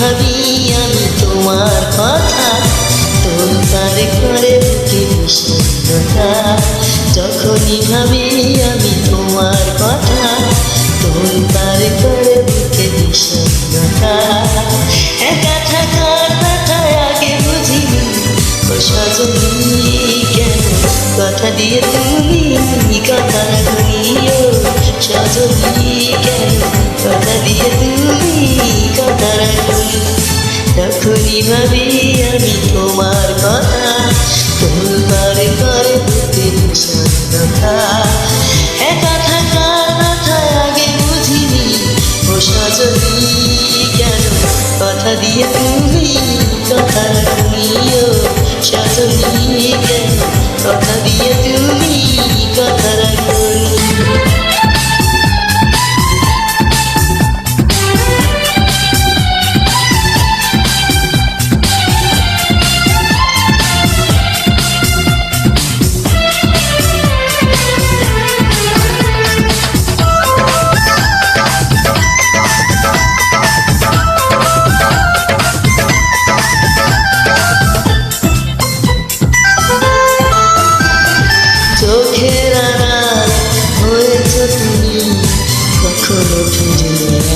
ভাবি আমি তোমার কথা তোলপার করে বুকে বিষণ্ণতা যখনই ভাবি আমি তোমার কথা তোলপার করে বুকে বিষণ্ণতা একা থাকার ব্যথায় আগে বুঝিনি ও সজনী কেন? কথা দিয়ে তুমি কথা রাখনিও সজনী তখনই ভাবি আমি তোমার কথা তোলবার করে বুকে বিষণ্ণতা একা থাকার মাথায় আগে বুঝিনি ও সজনী কেন? কথা দিয়ে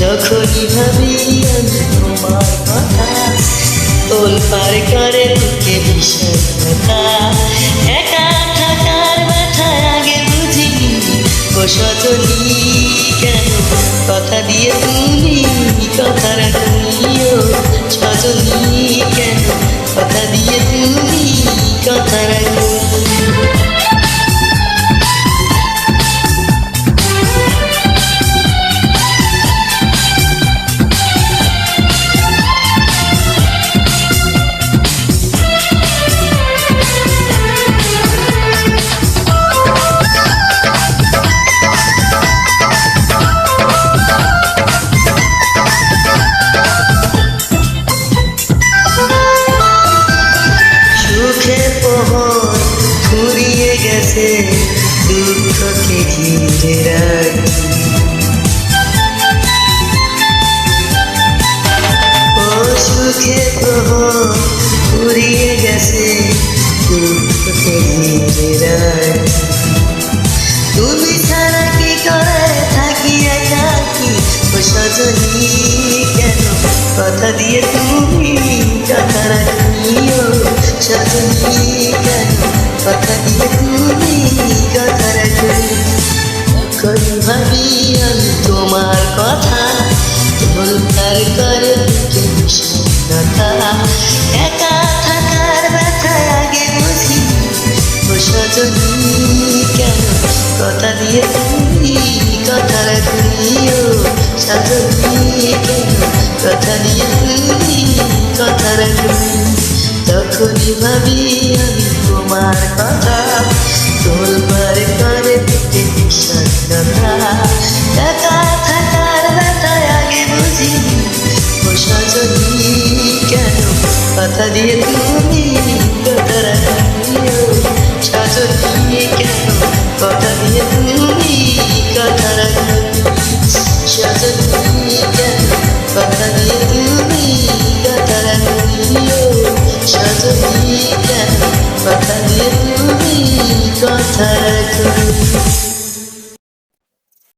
যখনই ভাবি আমি তোমার কথা তোল পার করে বুকে বিষণ্ণতা একা থাকার আগে বুঝিনি। ও সজনী, কেন কথা দিয়ে তুমি কথা রাখনিও সজনী, কেন কথা দিয়ে তুমি ফুরিয়ে গেছে দুঃখকে ঘিরে রাখি। সুখে গেছে দুঃখকে ঘিরে রাখি। তুমি ছাড়া কি করে থাকি একাকি ও সজনী কেন? কথা দিয়ে তুমি কথা রাখিও, সজনী। তখন ভাবি আমি তোমার কথা তোলতার করে বুকে বিষণ্ণতা একা থাকার ব্যথায় আগে বুঝি সজনী কথা দিয়ে তুমি কথা রাখনিও সজনী কথা দিয়ে তুমি কথা রাখনি তখনই ভাবি আমি কথা দিয়ে তুমি